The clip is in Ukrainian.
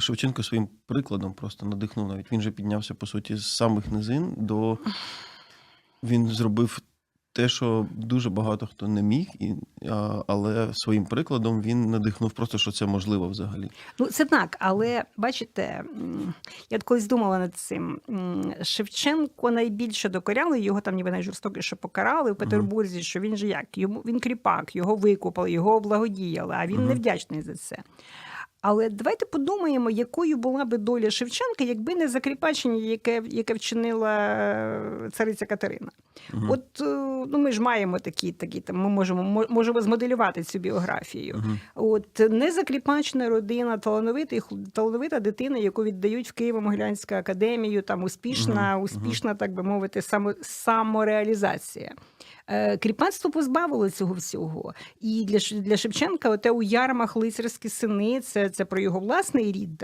Шевченко своїм прикладом просто надихнув навіть. Він же піднявся, по суті, з самих низин до. Він зробив те, що дуже багато хто не міг, і, а, але своїм прикладом він надихнув просто, що це можливо взагалі. Ну, це так, але бачите, я от колись думала над цим. Шевченко найбільше докоряли, його там ніби найжорстокіше покарали в Петербурзі, що він же як? Йому він кріпак, його викупали, його облагодіяли, а він Мгм. невдячний за це. Але давайте подумаємо, якою була би доля Шевченка, якби не закріпачення, яке, яке вчинила е, цариця Катерина. Мгм. От е, ну, ми ж маємо такі, такі там, ми можемо, можемо змоделювати цю біографію. Мгм. От незакріпачна родина, талановитий хл- талановита дитина, яку віддають в Києво-Могилянську академію, там успішна, Мгм, успішна, так би мовити, само, самореалізація. Е, Кріпацтво позбавило цього всього. І для, для Шевченка, оте у ярмах лицарські сини, це, це про його власний рід, так